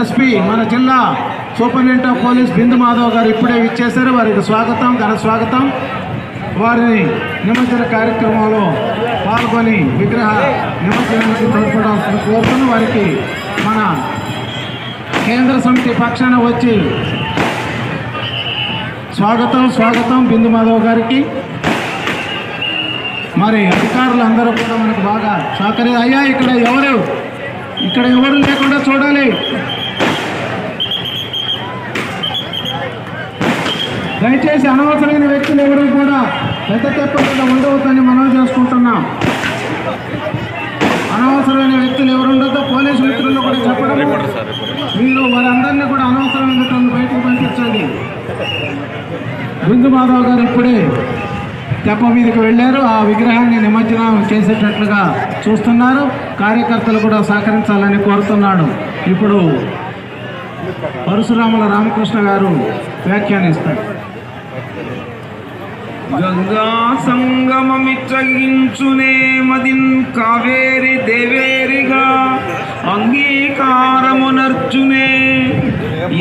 SP మన జిల్లా superintendent of police Bindu Madhav గారు ఇప్పుడే ఇచ్చేశారు వారికి స్వాగతం ఘన స్వాగతం. వారిని నిమజ్జన కార్యక్రమంలో పాల్గొని విగ్రహ నిమజ్జనానికి తోడ్పడాల్సిన కోరుతున్న వారికి మన కేంద్ర సమితి పక్షాన వచ్చి స్వాగతం స్వాగతం బిందు మాధవ్ గారికి. మరి అధికారులు అందరూ కూడా మనకు బాగా సహకరి అయ్యా ఇక్కడ ఎవరు? ఇక్కడ ఎవరు లేకుండా చూడాలి. దయచేసి అనవసరమైన వ్యక్తులు ఎవరు కూడా పెద్ద తెప్పకుండా ఉండవద్దని మనం చేసుకుంటున్నాం. అనవసరమైన వ్యక్తులు ఎవరు ఉండొద్దో పోలీసు మిత్రులు కూడా చెప్పడం మీరు వారందరినీ కూడా అనవసరమైన వ్యక్తులను బయటకు పంపించండి. బిందు మాధవ్ గారు ఇప్పుడే తెప్ప మీదకి వెళ్ళారు. ఆ విగ్రహాన్ని నిమజ్జనం చేసేటట్లుగా చూస్తున్నారు. కార్యకర్తలు కూడా సహకరించాలని కోరుతున్నాడు. ఇప్పుడు పరశురాముల రామకృష్ణ గారు వ్యాఖ్యానిస్తారు గంగా సంగమమిచ్చగించునే మదిన్ కావేరి దేవేరిగా అంగీకారమునర్చునే.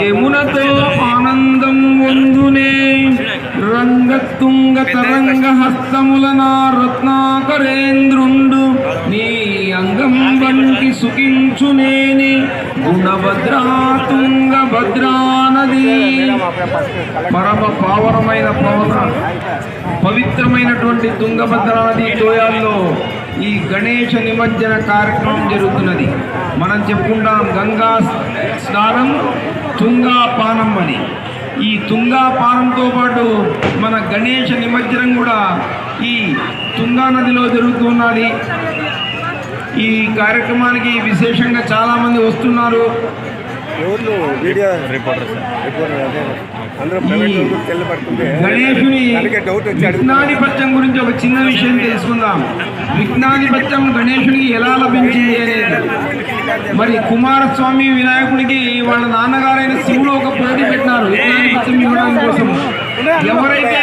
యమునతో ఆనందం వందునే. రంగతుంగ తరంగ హస్తములన రత్నాకరేంద్రుండు. నీ అంగం వంటి సుఖించునేని. గుణభద్రా తుంగభద్రా నది పరమ పావనమైన పవన పవిత్రమైనటువంటి తుంగభద్రా నది తోయాల్లో ఈ గణేష నిమజ్జన కార్యక్రమం జరుగుతున్నది. మనం చెప్పుకుంటాం గంగా స్నానం తుంగాపానం అని. ఈ తుంగాపానంతో పాటు మన గణేష నిమజ్జనం కూడా ఈ తుంగా నదిలో జరుగుతున్నది ఈ కార్యక్రమానికి విశేషంగా చాలామంది వస్తున్నారు. విజ్ఞాధిపత్యం గురించి ఒక చిన్న విషయం తెలుసుకుందాం. విజ్ఞాధిపత్యం గణేశునికి ఎలా లభించింది అనేది. మరి కుమారస్వామి వినాయకుడికి వాళ్ళ నాన్నగారైన శివుడు ఒక పోటీ పెట్టినారు. విజ్ఞాధిపత్యం ఇవ్వడం కోసం ఎవరైతే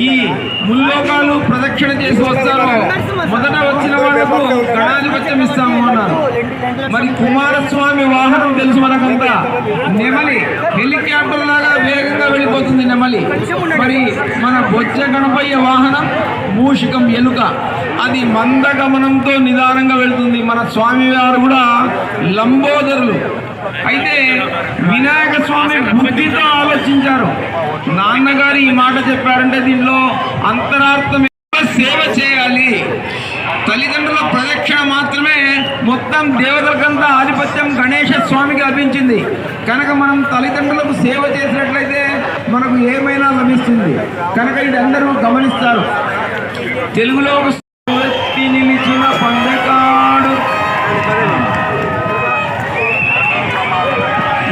ఈ ముల్లోకాలు ప్రదక్షిణ చేసి వస్తారో మొదట వచ్చిన వాళ్ళకు గణాధిపత్యం ఇస్తాము అన్నారు. మరి కుమారస్వామి వాహనం తెలుసు మనకంతా. నెమలి హెలికాప్టర్ లాగా వేగంగా వెళ్ళిపోతుంది నెమలి. మరి మన బొజ్జ గణపయ్య వాహనం మూషికం ఎలుక అది మందగమనంతో నిదానంగా వెళ్తుంది. మన స్వామి వారు కూడా లంబోదరులు. అయితే వినాయక స్వామి బుద్ధితో ఆలోచించారు. నాన్నగారు ఈ మాట చెప్పారంటే దీనిలో అంతరార్థం సేవ చేయాలి. తల్లిదండ్రుల ప్రదక్షిణ మాత్రమే మొత్తం దేవతలకంతా ఆధిపత్యం గణేశ స్వామికి లభించింది. కనుక మనం తల్లిదండ్రులకు సేవ చేసినట్లయితే మనకు ఏమైనా లభిస్తుంది. కనుక ఇది అందరూ గమనిస్తారు. తెలుగులో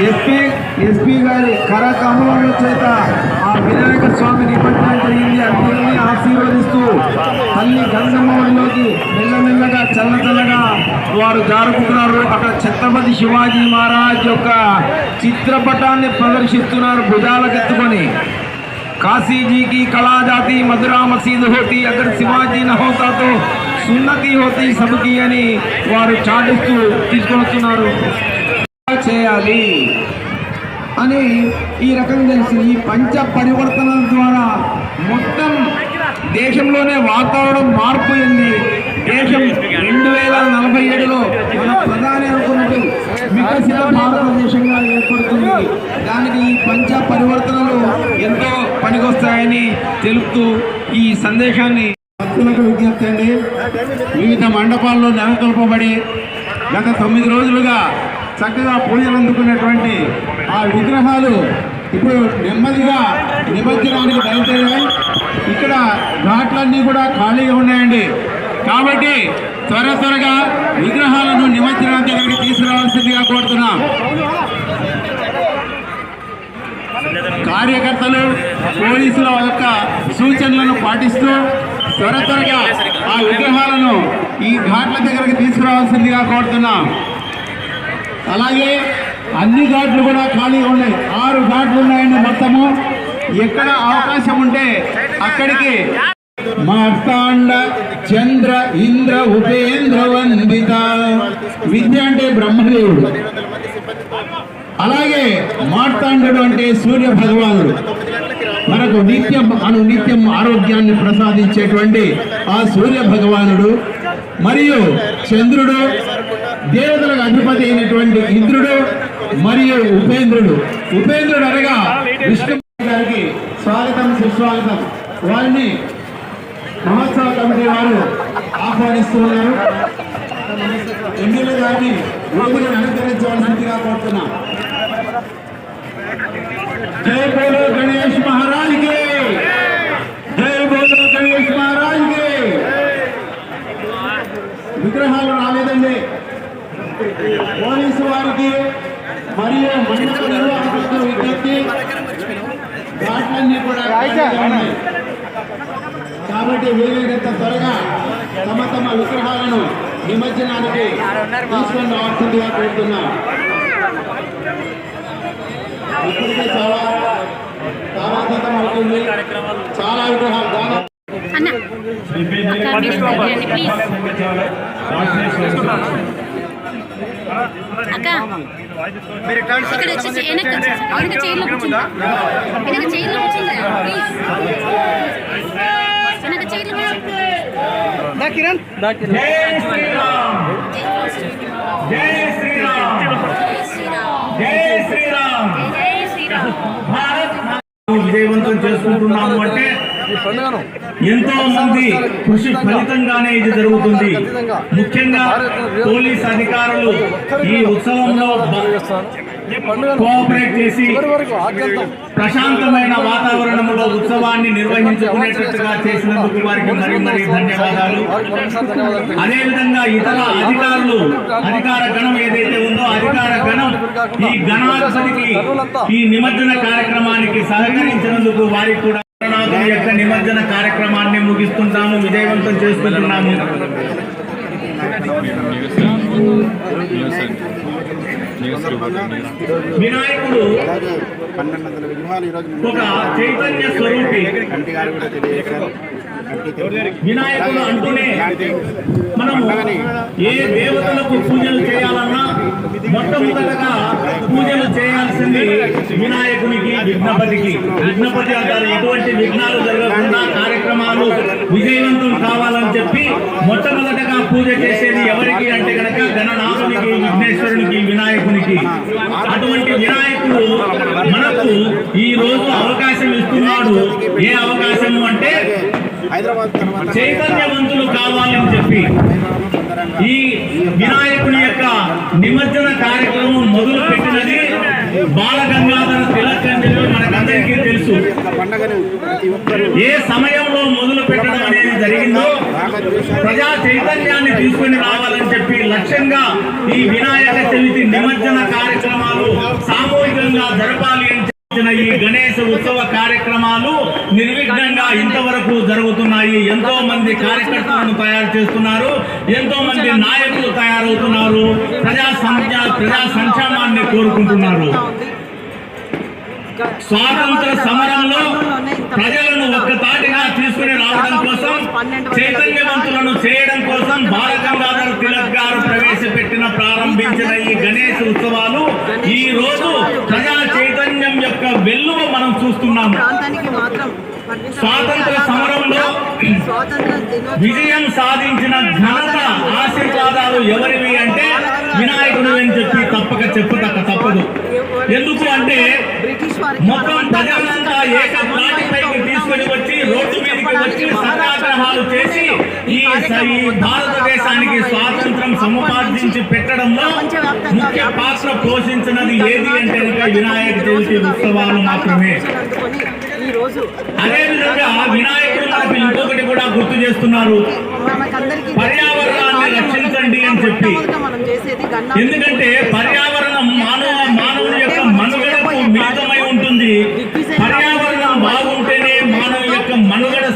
ఎస్పీ ఎస్పీ గారి కరకమలముల చేత ఆ వినాయక స్వామి నిమజ్జనం జరిగింది అందరినీ ఆశీర్వదిస్తూ తల్లి గంగమ్మలోకి మెల్లమెల్లగా చల్ల చల్లగా వారు జారుకుంటున్నారు అక్కడ ఛత్రపతి శివాజీ మహారాజ్ యొక్క చిత్రపటాన్ని ప్రదర్శిస్తున్నారు భుజాలకెత్తుకొని काशी जी की कला जाती मधुरा मसीद होती अगर శివాజీ न होता तो సున్నతి होती सबकी అని వారు చాటిస్తూ తీసుకొని వస్తున్నారు చేయాలి అని ఈ రకంగా తెలిసి ఈ పంచ పరివర్తనల ద్వారా మొత్తం దేశంలోనే వాతావరణం మార్పు అయింది. దేశం రెండు వేల నలభై ఏడులో మన ప్రధాని అనుకున్నట్టు వికసిత భారతదేశంగా ఏర్పడుతుంది. దానికి ఈ పంచ పరివర్తనలు ఎంతో పనికొస్తాయని తెలుపుతూ ఈ సందేశాన్ని భక్తులకు విజ్ఞప్తి అండి. వివిధ మండపాల్లో నెలకొల్పబడి గత తొమ్మిది రోజులుగా చక్కగా పూజలు అందుకున్నటువంటి ఆ విగ్రహాలు ఇప్పుడు నెమ్మదిగా నిమజ్జనానికి బయలుదేరాయి. ఇక్కడ ఘాట్లన్నీ కూడా ఖాళీగా ఉన్నాయండి. కాబట్టి త్వర త్వరగా విగ్రహాలను నిమజ్జనం దగ్గరికి తీసుకురావాల్సిందిగా కోరుతున్నాం. కార్యకర్తలు పోలీసుల యొక్క సూచనలను పాటిస్తూ త్వర త్వరగా ఆ విగ్రహాలను ఈ ఘాట్ల దగ్గరకు తీసుకురావాల్సిందిగా కోరుతున్నాం. అలాగే అన్ని ఘాట్లు కూడా ఖాళీగా ఉన్నాయి. ఆరు ఘాట్లు ఉన్నాయండి మొత్తము. ఎక్కడ అవకాశం ఉంటే అక్కడికి. మార్తాండ చంద్ర ఇంద్ర ఉపేంద్ర వందిత. విద్య అంటే బ్రహ్మదేవుడు. అలాగే మార్తాండుడు అంటే సూర్య భగవానుడు. మనకు నిత్యం అను నిత్యం ఆరోగ్యాన్ని ప్రసాదించేటువంటి ఆ సూర్య భగవానుడు. మరియు చంద్రుడు దేవతలకు అధిపతి అయినటువంటి ఇంద్రుడు మరియు ఉపేంద్రుడు. ఉపేంద్రుడు అనగా విష్ణు గారికి స్వాగతం సుస్వాగతం. వారిని మహోత్సవ కమిటీ వారు ఆహ్వానిస్తున్నారు ఎమ్మెల్యే గారిని వేదికను అనుకరించవలసిందిగా కోరుతున్నాం. జై గణేష్ మహారాజ్కి కి జై బోలో గణేష్ మహారాజ్కి విగ్రహాలు రాలేదండి. పోలీసు వారికి మరియు నిర్వాహకులకు విజ్ఞప్తి. ఘాట్లన్నీ కూడా ఉన్నాయి. కాబట్టి వీలైనంత త్వరగా తమ తమ విగ్రహాలను నిమజ్జనానికి తీసుకొని రావాల్సిందిగా కోరుతున్నాం. ఇప్పటికే చాలా అవుతుంది. చాలా విగ్రహాలు దాదాపు అన్న అక్క ఇక్కడ వచ్చేసి వెనక చైర్లో కూర్చుందా వెనక చైర్లో కూర్చుందా వెనక చైర్లో కూర్చుందా జై శ్రీరామ్ జై శ్రీరామ్ జై శ్రీరామ్ జై శ్రీరామ్ భారత్ మాతను విజయవంతం చేసుకుంటున్నాము అంటే ఎంతో మంది కృషి ఫలితంగానే ఇది జరుగుతుంది. ముఖ్యంగా పోలీస్ అధికారులు ఈ ఉత్సవంలో కోఆపరేట్ చేసి ప్రశాంతమైన వాతావరణంలో ఉత్సవాన్ని నిర్వహించుకునేటట్టుగా చేసినందుకు వారికి మరీ మరీ ధన్యవాదాలు. అదేవిధంగా ఇతర అధికారులు అధికార గణం ఏదైతే ఉందో అధికార గణం ఈ గణాధిపతికి ఈ నిమజ్జన కార్యక్రమానికి సహకరించినందుకు వారికి కూడా యొక్క నిమజ్జన కార్యక్రమాన్ని ముగిస్తుంటాము విజయవంతం చేసుకుంటున్నాము. వినాయకుడు ఒక చైతన్య స్వరూపి. వినాయకుడు అంటూనే మనము ఏ దేవతలకు పూజలు చేయాలన్నా మొట్టమొదటగా పూజలు చేయాల్సింది వినాయకునికి విఘ్నపతికి. విఘ్నపతి అంటారు. ఎటువంటి విఘ్నాలు జరగకుండా కార్యక్రమాలు విజయవంతం కావాలని చెప్పి మొట్టమొదటగా పూజ చేసేది ఎవరికి అంటే గనక గణనాథునికి విఘ్నేశ్వరునికి వినాయకునికి. అటువంటి వినాయకుడు మనకు ఈ రోజు అవకాశం ఇస్తున్నాడు. ఏ అవకాశము అంటే హైదరాబాద్ తర్వాత చైతన్యవంతులు కావాలని చెప్పి ఈ వినాయకుని యొక్క నిమజ్జన కార్యక్రమం మొదలు పెట్టినది బాల గంగాధర తిలక్ అని చెప్పి మనకందరికీ తెలుసు. ఏ సమయంలో మొదలు పెట్టడం అనేది జరిగిందో ప్రజా చైతన్యాన్ని తీసుకుని రావాలని చెప్పి లక్ష్యంగా ఈ వినాయక చవితి నిమజ్జన కార్యక్రమాలు సామూహికంగా జరపాలి ఈ గణేశ ఉత్సవ కార్యక్రమాలు నిర్విఘ్నంగా ఇంతవరకు జరుగుతున్నాయి. ఎంతో మంది కార్యకర్తలను తయారు చేస్తున్నారు. ఎంతో మంది నాయకులు తయారవుతున్నారు. ప్రజా సంఖ్య ప్రజా సంక్షేమాన్ని కోరుకుంటున్నారు. స్వాతంత్ర సమరంలో ప్రజలను ఒక్కతాటిగా తీసుకుని రావడం కోసం చైతన్యవంతులను చేయడం కోసం బాలగంగాధర తిలక్ గారు ప్రవేశపెట్టిన ప్రారంభించిన ఈ గణేష్ ఉత్సవాలు ఈ రోజు ప్రజా చైతన్య యొక్క వెల్లువ మనం చూస్తున్నాము. స్వాతంత్ర సమరంలో విజయం సాధించిన ఘనత ఆశీర్వాదాలు ఎవరివి అంటే వినాయకుడు అని చెప్పి తప్పక చెప్పుతక్క తప్పదు. ఎందుకు అంటే మొత్తం ప్రజలంతా ఏకత్రాటిపైకి తీసుకొని వచ్చి రోడ్డు మీదకి వచ్చి సత్యాగ్రహాలు చేసి ఈ భారతదేశానికి స్వాతంత్రం సముపార్జించి పెట్టడంలో ముఖ్య పాత్ర పోషించినది ఏది అంటే వినాయక చవితి ఉత్సవాలు మాత్రమే. అదేవిధంగా వినాయకుడు మనకు ఇంకొకటి కూడా గుర్తు చేస్తున్నారు. పర్యావరణాన్ని రక్షించండి అని చెప్పి. ఎందుకంటే పర్యావరణం మానవ మానవుని యొక్క మనుగడకు మిళితమై ఉంటుంది పర్యావరణం బాగుంటేనే మానవ యొక్క మనుగడ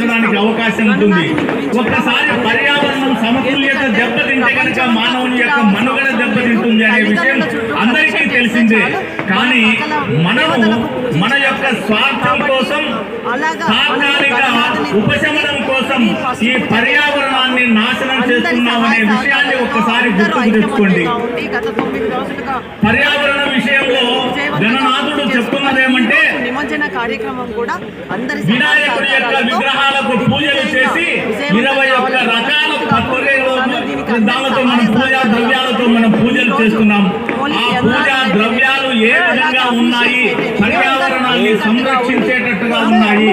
సాగించ అవకాశం ఉంటుంది. ఒక్కసారి పర్యావరణం సమతుల్యత దెబ్బతింటే కనుక మానవుని యొక్క మనుగడ దెబ్బతింటుంది అనే విషయం అందరికీ తెలిసిందే. కానీ మనము మన యొక్క స్వార్థం కోసం తాత్కాలిక ఉపశమనం కోసం ఈ పర్యావరణాన్ని నాశనం చేస్తున్నామనే విషయాన్ని ఒక్కసారి గుర్తుకు తెచ్చుకోండి. పర్యావరణ విషయంలో గణనాథుడు చెప్తున్నదేమంటే నిమజ్జన కార్యక్రమం కూడా అందరి వినాయకుడి యొక్క విగ్రహాలకు పూజలు చేసి ఇరవై ఒక్క రకాల దానితో మనం పూజా ద్రవ్యాలతో మనం పూజలు చేస్తున్నాం. ఆ పూజా ద్రవ్యాలు ఏ విధంగా ఉన్నాయి? పర్యావరణాన్ని సంరక్షించేటట్టుగా ఉన్నాయి.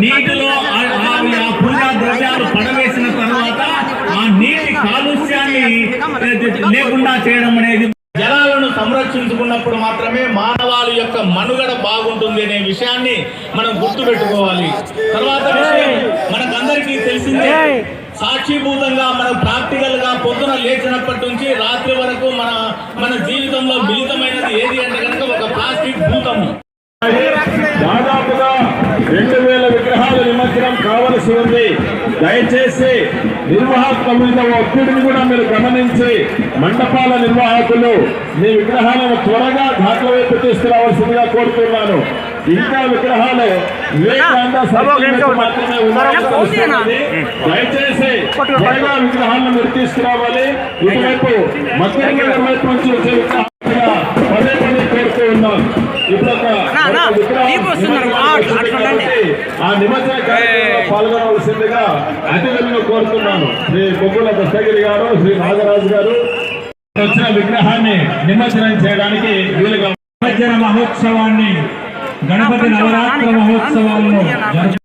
నీటిలో ఆ- ఆ ఆ పూజా ద్రవ్యాలు పడవేసిన తర్వాత ఆ నీటి కాలుష్యాన్ని లేకుండా చేయడం అనేది జలాలను సంరక్షించుకున్నప్పుడు మాత్రమే మానవాళి యొక్క మనుగడ బాగుంటుంది అనే విషయాన్ని మనం గుర్తుపెట్టుకోవాలి. తర్వాత మనకందరికీ తెలిసిందే సాక్షిభూతంగా మనం ప్రాక్టికల్గా పొద్దున లేచినప్పటి నుంచి రాత్రి వరకు మన మన జీవితంలో మిళితమైనది ఏది అంటే కనుక ఒక ప్లాస్టిక్ భూతము దాదాపుగా రెండు వేల విగ్రహాల నిమజ్జనం కావలసి ఉంది. దయచేసి నిర్వాహకుల మీద ఒత్తిడిని కూడా మీరు గమనించి మండపాల నిర్వాహకులు మీ విగ్రహాలను త్వరగా ఘాట్ల వైపు తీసుకురావాల్సిందిగా కోరుతున్నాను. ఇంకా విగ్రహాలు మాత్రమే ఉన్నాయని. దయచేసి త్వరగా విగ్రహాలను మీరు తీసుకురావాలి. ఇటువైపు మధ్య వైపు నుంచి వచ్చే కోరుతూ ఉన్నాం. ఇప్పుడు ఆ నిమజ్జన కార్యక్రమంలో పాల్గొనవలసిందిగా అతిథులను కోరుతున్నాను. శ్రీ బొగ్గుల దస్తగిరి గారు శ్రీ నాగరాజు గారు. వచ్చిన విగ్రహాన్ని నిమజ్జనం చేయడానికి వీలుగా నిమజ్జన మహోత్సవాన్ని గణపతి నవరాత్రి మహోత్సవాలను జరుపు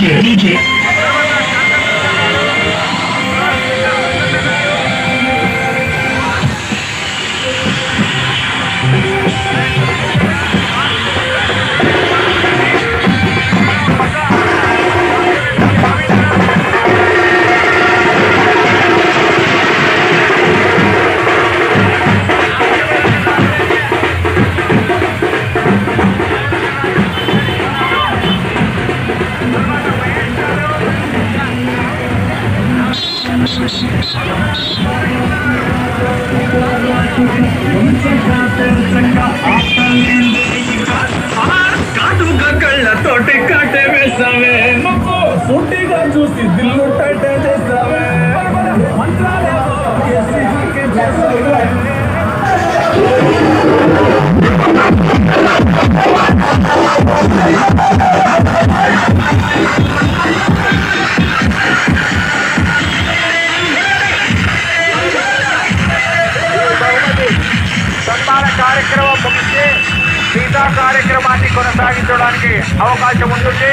解理。కార్యక్రమం ముగిసి మిగతా కార్యక్రమాన్ని కొనసాగించడానికి అవకాశం ఉంటుంది.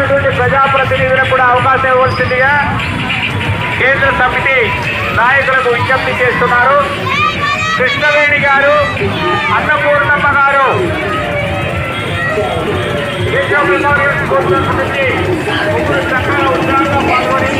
ఉన్నటువంటి ప్రజాప్రతినిధులకు కూడా అవకాశం ఇవ్వాల్సిందిగా కేంద్ర సమితి నాయకులకు విజ్ఞప్తి చేస్తున్నారు. కృష్ణవేణి గారు అన్నపూర్ణమ్మ గారు దేశం రిజర్వేషన్ కోసం గురించి ముగ్గురు చక్కగా ఉత్సాహంగా పాల్గొని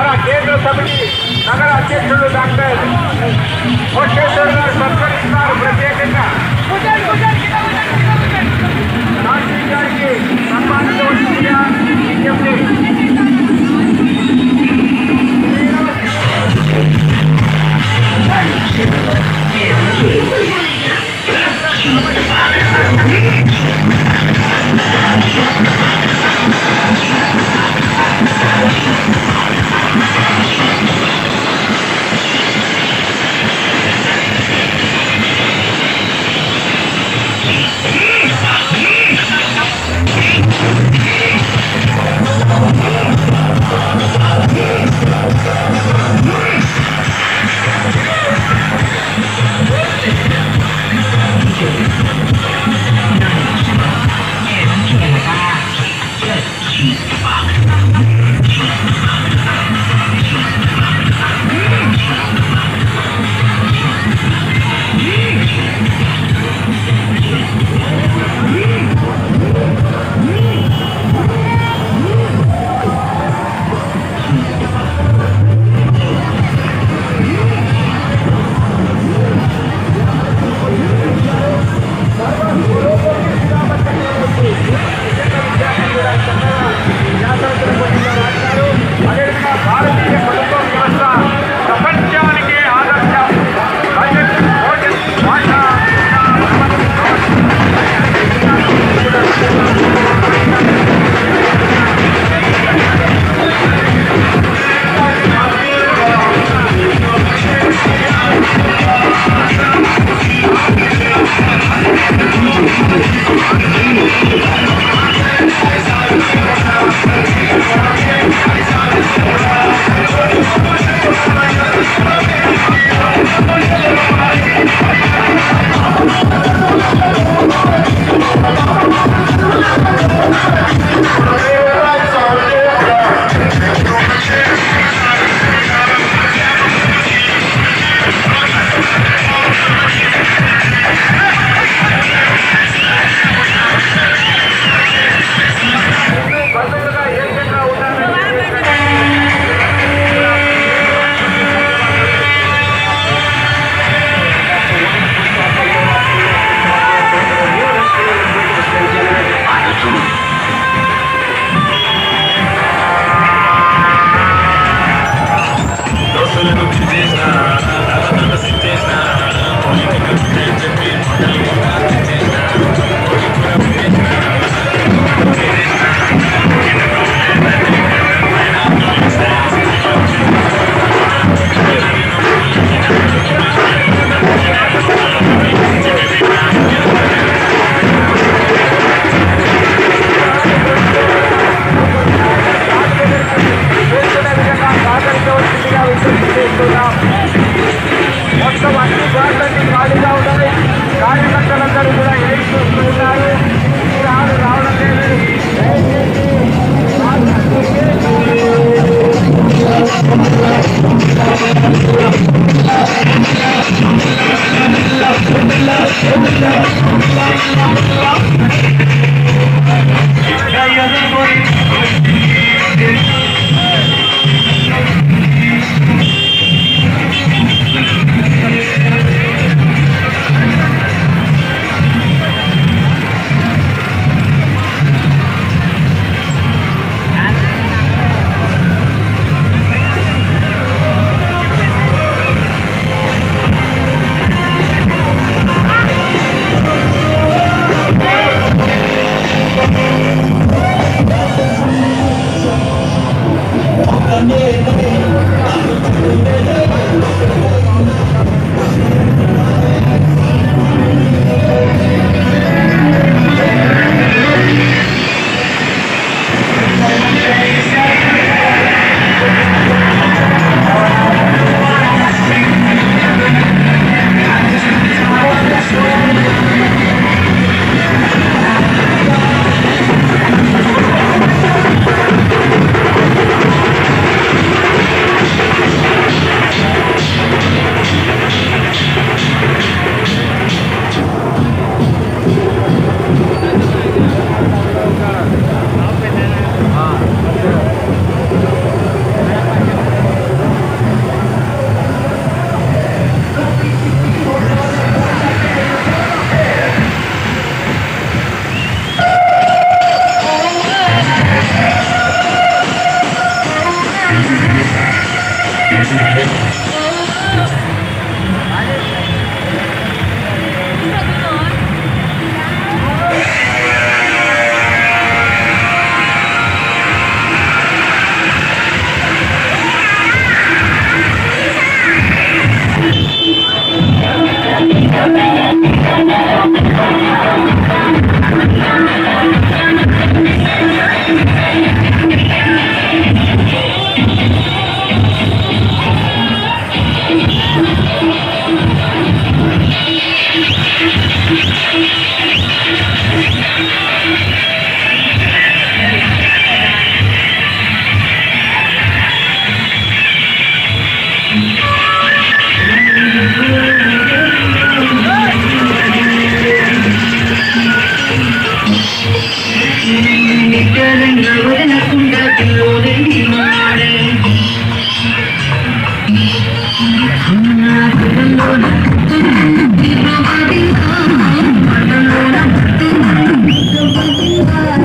మన కేంద్ర సమితి నగర అధ్యక్షుడు డాక్టర్ కోటేశ్వర గారు సత్కరిస్తారు ప్రత్యేకంగా రాజీవ్ గారికి సన్మానించవలసిందిగా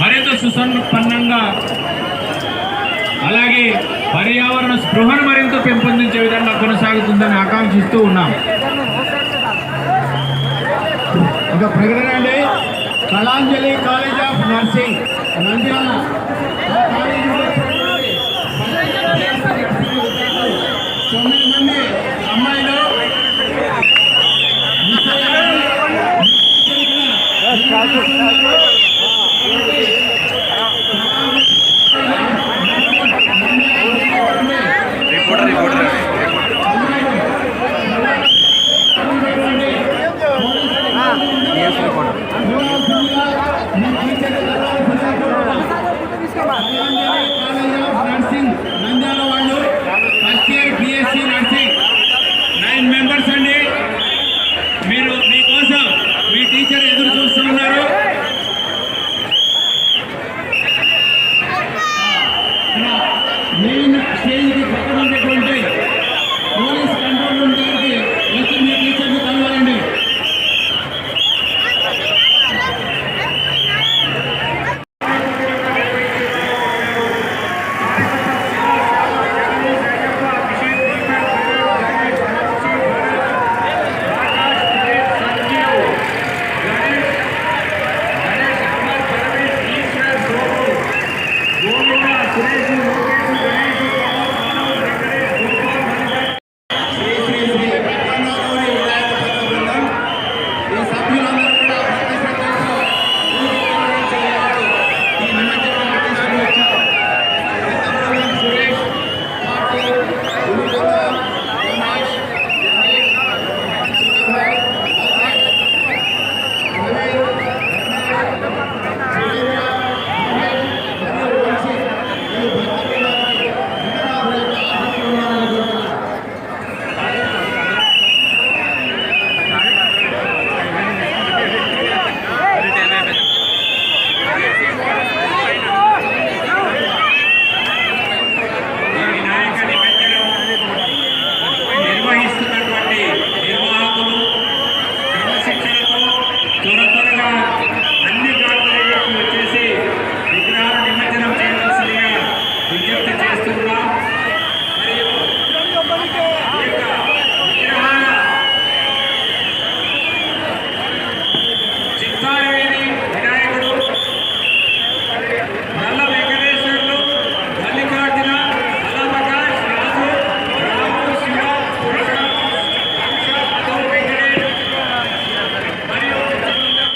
మరింత సుసంపన్నంగా అలాగే పర్యావరణ స్పృహను మరింత పెంపొందించే విధంగా కొనసాగుతుందని ఆకాంక్షిస్తూ ఉన్నాం. ఒక ప్రకటన అండి. Kalanjali college of nursing Nandyal.